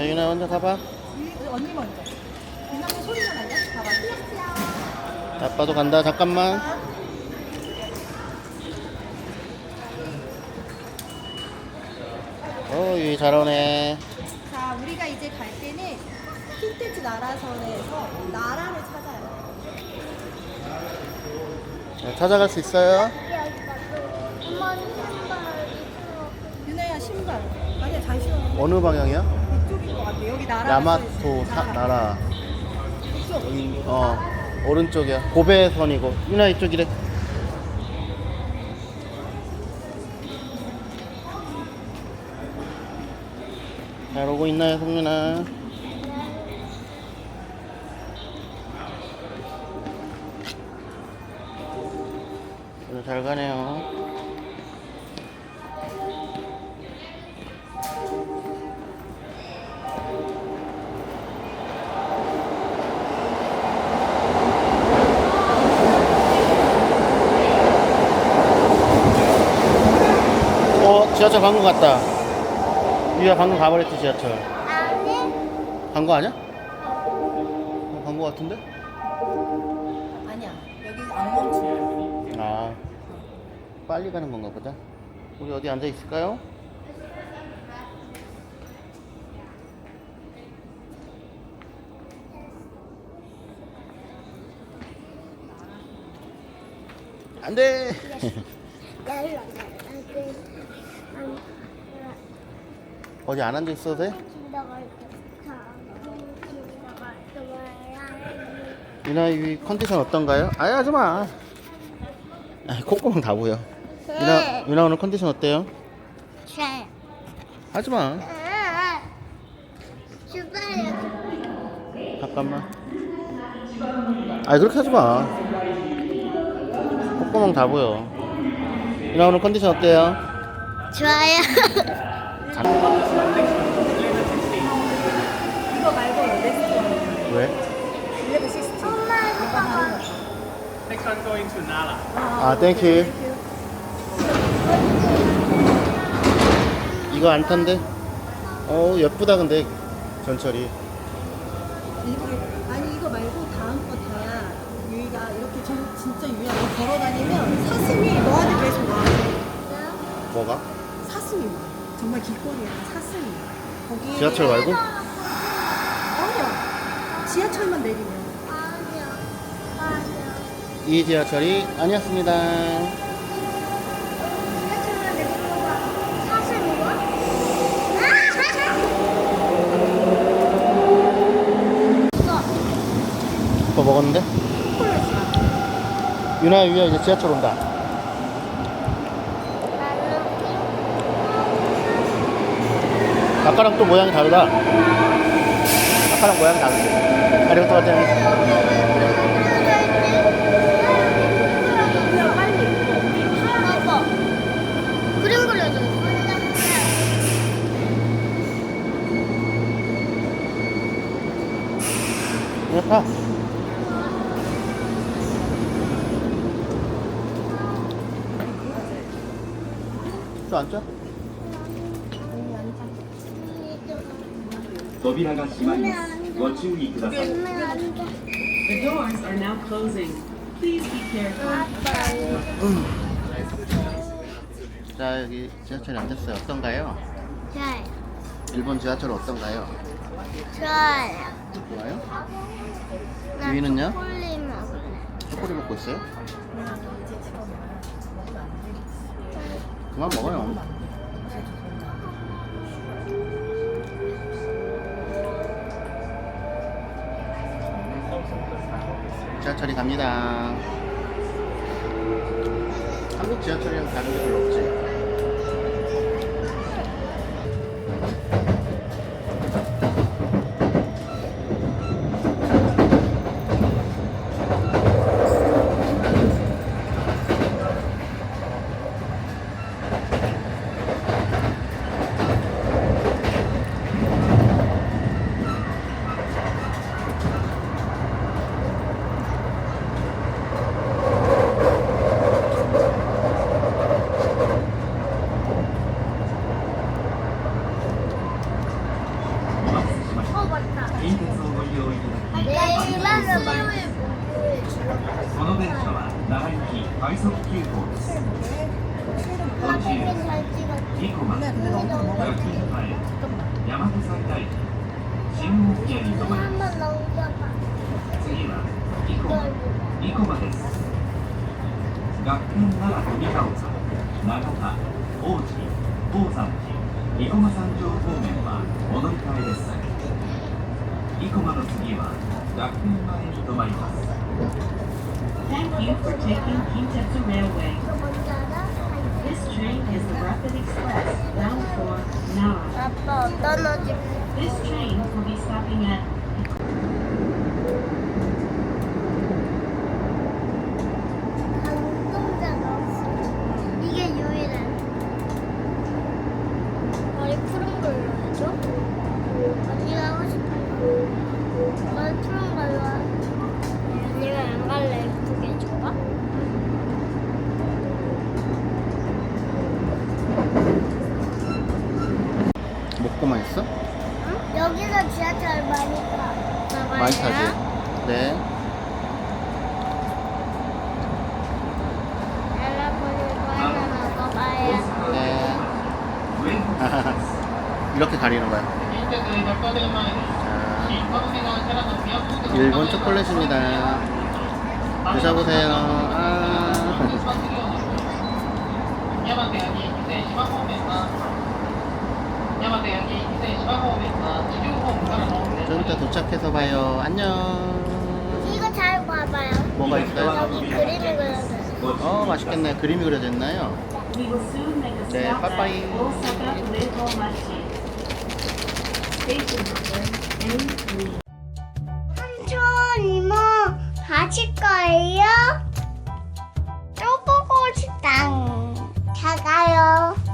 야, 유나 먼저 가봐. 언니 먼저. 유나는 소리가 나냐? 봐봐. 아빠도 간다. 잠깐만. 어, 유이 잘 오네. 자, 우리가 이제 갈 때는 킨테츠 나라선에서 나라를 찾아요. 자, 찾아갈 수 있어요? 유나야 신발. 아니야 잘 신어. 어느 방향이야? 이쪽인 것 같아. 여기 나라. 야마토 사, 나라. 이쪽. 음, 어, 오른쪽이야. 고베선이고. 유나 이쪽이래. 잘 오고 있나요, 성윤아? 오늘 잘 가네요. 지하철 간거 같다. 유야 방금 가버렸지, 지하철. 간거 아니야? 어, 간거 같은데? 아니야. 여기 안 멈추. 아, 빨리 가는 건가 보다. 우리 어디 앉아 있을까요? 안 돼! 어디 안 앉아 있어도 돼? 유나 이 컨디션 어떤가요? 아이 하지 마. 아, 콧구멍 다 보여. 유나 유나 오늘 컨디션 어때요? 하지 마. 잠깐만. 아 그렇게 하지 마. 콧구멍 다 보여. 유나 오늘 컨디션 어때요? 좋아요. 이거 말고 넥스트 왜? 1160. 엄마 이거 봐. Next one going to Nala. 아 땡큐. 이거 안 탄데? 어 예쁘다 근데 전철이. 이거 아니 이거 말고 다음 거 타야 유이가 이렇게 전, 진짜 유이가 너 걸어 다니면 사슴이 너한테 계속 와. 뭐가? 와. 정말 길거리에 사슴이. 거기 지하철 말고? 아니야. 지하철만 내리면. 아니야. 아니야. 이 지하철이 아니었습니다. 지하철만? 뭐 먹었는데? 유나 유야 이제 지하철 온다. 아까랑 또 모양이 다르다. 아까랑 모양이 다르지. 아리가 또 같은. 그냥 빨리. 봐봐. 그림 그려줘. 그냥 타. 또 앉자. 너비라가 시마이마스 워치우니 그다사 The doors are now closing. Please be careful. 음. 자 여기 지하철에 앉았어요. 어떤가요? 잘 일본 지하철 어떤가요? 좋아요. 좋아요? 나 유이는요? 초콜릿 먹을래. 초콜릿 먹고 있어요? 그만 먹어요. 지하철이 갑니다. 한국 지하철이랑 다른 게 별로 없지. 快速急行です。途中、生駒、新大宮に止まります。次は、です。学研奈良、長田、王子、宝山寺、方面はり換えです。の次は学研前に止まります。Thank you for taking Kintetsu Railway. This train is the Rapid Express bound for Nara. This train will be stopping at 있어? 응? 여기서 지하철 많이 타. 많이 타지? 네. 네. 이렇게 가리는 거야. 자, 일본 초콜릿입니다. 드셔보세요. 이따 도착해서 봐요. 안녕. 이거 잘 봐봐요. 뭐가 있어요? 여기 그림을 그려줘요. 어, 맛있겠네. 그림이 그려졌나요? 네, 빠빠이. 삼촌 이모 가실 거예요? 쪼보고 싶당 작아요.